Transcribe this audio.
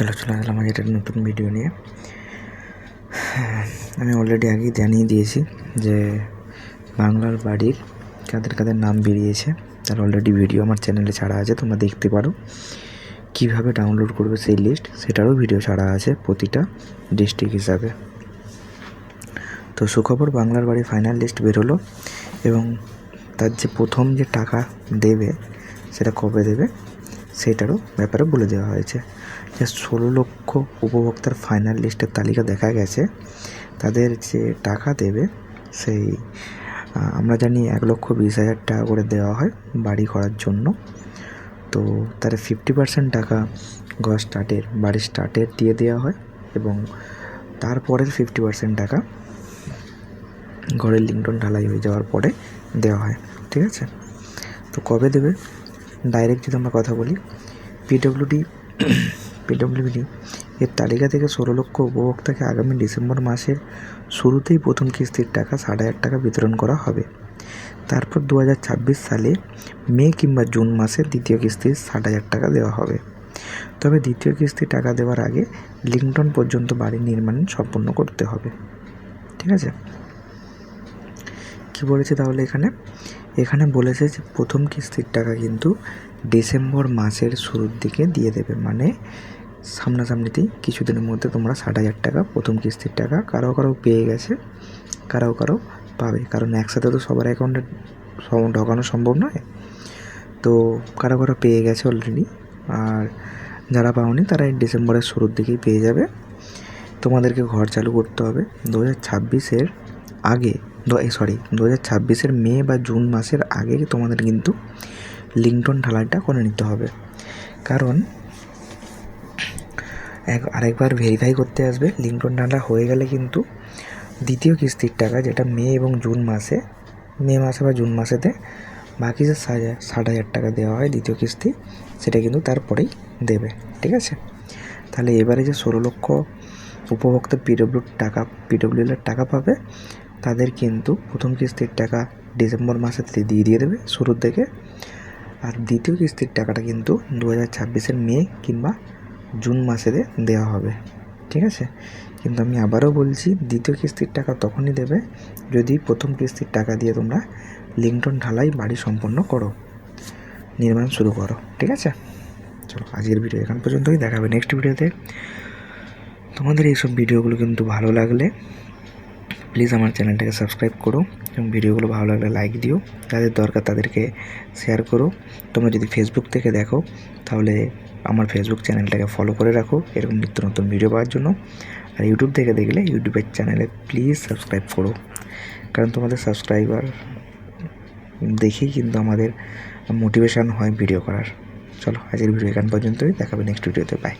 চলো, চলে আসলাম আজ একটা নতুন ভিডিও নিয়ে। আমি অলরেডি আগেই জানিয়ে দিয়েছি যে বাংলার বাড়ির কাদের কাদের নাম বেরিয়েছে। তার অলরেডি ভিডিও আমার চ্যানেলে ছাড়া আছে, তোমরা দেখতে পারো। কীভাবে ডাউনলোড করবে সেই লিস্ট সেটারও ভিডিও ছাড়া আছে প্রতিটা ডিস্ট্রিক্ট হিসাবে। তো সুখবর, বাংলার বাড়ি ফাইনাল লিস্ট বেরোলো এবং তার যে প্রথম যে টাকা দেবে, সেটা কবে দেবে, সেটারও ব্যাপারে বলে দেওয়া হয়েছে। যে ষোলো লক্ষ উপভোক্তার ফাইনাল লিস্টের তালিকা দেখা গেছে, তাদের যে টাকা দেবে সেই আমরা জানি এক লক্ষ বিশ হাজার টাকা করে দেওয়া হয় বাড়ি করার জন্য। তো তার ফিফটি পার্সেন্ট টাকা ঘর স্টার্টের বাড়ির স্টার্টের দিয়ে দেওয়া হয় এবং তারপরের ফিফটি পার্সেন্ট টাকা ঘরের লিঙ্কটন ঢালাই হয়ে যাওয়ার পরে দেওয়া হয়, ঠিক আছে? তো কবে দেবে? ডাইরেক্ট যদি আমরা কথা বলি পিডব্লিউডি পিডব্লিউডি। এর তালিকা থেকে ষোলো লক্ষ উপভোক্তাকে আগামী ডিসেম্বর মাসের শুরুতেই প্রথম কিস্তির টাকা ষাট হাজার টাকা বিতরণ করা হবে। তারপর দু হাজার ছাব্বিশ সালে মে কিংবা জুন মাসে দ্বিতীয় কিস্তির ষাট হাজার টাকা দেওয়া হবে। তবে দ্বিতীয় কিস্তি টাকা দেওয়ার আগে লিঙ্কটন পর্যন্ত বাড়ি নির্মাণ সম্পন্ন করতে হবে। ঠিক আছে? কি বলেছে তাহলে এখানে? এখানে বলেছে যে প্রথম কিস্তির টাকা কিন্তু ডিসেম্বর মাসের শুরুর দিকে দিয়ে দেবে। মানে সামনাসামনিতেই কিছুদিনের মধ্যে তোমরা ষাট হাজার টাকা, প্রথম কিস্তির টাকা কারও কারও পেয়ে গেছে, কারও কারও পাবে। কারণ একসাথে তো সবার অ্যাকাউন্টে ঢোকানো সম্ভব নয়। তো কারও কারও পেয়ে গেছে অলরেডি আর যারা পাওনি তারা এই ডিসেম্বরের শুরুর দিকেই পেয়ে যাবে। তোমাদেরকে ঘর চালু করতে হবে। দু হাজার ছাব্বিশের আগে সরি দু হাজার ছাব্বিশের মে বা জুন মাসের আগে তোমাদের কিন্তু লিঙ্কটন ঢালাইটা করে নিতে হবে। কারণ এক, আরেকবার ভেরিফাই করতে আসবে। লিঙ্কটন ঢালা হয়ে গেলে কিন্তু দ্বিতীয় কিস্তির টাকা যেটা মে এবং জুন মাসে, মে মাসে বা জুন মাসেতে বাকি যে ষাট হাজার টাকা দেওয়া হয় দ্বিতীয় কিস্তি, সেটা কিন্তু তারপরেই দেবে, ঠিক আছে? তাহলে এবারে যে ষোলো লক্ষ উপভোক্তা পিডব্লিউর টাকা পিডব্লিউএলের টাকা পাবে, তাদের কিন্তু প্রথম কিস্তির টাকা ডিসেম্বর মাসে দিয়ে দিয়ে দেবে শুরুর দিকে। আর দ্বিতীয় কিস্তির টাকাটা কিন্তু দু হাজার ছাব্বিশের মে কিংবা জুন মাসে দেওয়া হবে, ঠিক আছে? কিন্তু আমি আবারও বলছি, দ্বিতীয় কিস্তির টাকা তখনই দেবে যদি প্রথম কিস্তির টাকা দিয়ে তোমরা লিঙ্কটন ঢালাই বাড়ি সম্পন্ন করো। নির্মাণ শুরু করো, ঠিক আছে? চলো, আজকের ভিডিও এখান পর্যন্তই। দেখাবে নেক্সট ভিডিওতে তোমাদের এইসব ভিডিওগুলো কিন্তু ভালো লাগলে প্লিজ আমার চ্যানেলটাকে সাবস্ক্রাইব করো এবং ভিডিওগুলো ভালো লাগলে লাইক দিও। যাদের দরকার তাদেরকে শেয়ার করো। তোমরা যদি ফেসবুক থেকে দেখো, তাহলে আমার ফেসবুক চ্যানেলটাকে ফলো করে রাখো। এরকম নিত্য নতুন ভিডিও পাওয়ার জন্য। আর ইউটিউব থেকে দেখলে ইউটিউবের চ্যানেলে প্লিজ সাবস্ক্রাইব করো। কারণ তোমাদের সাবস্ক্রাইবার দেখেই কিন্তু আমাদের মোটিভেশান হয় ভিডিও করার। চলো, আজকের ভিডিও এখান পর্যন্তই। দেখাবে নেক্সট ভিডিওতে বাই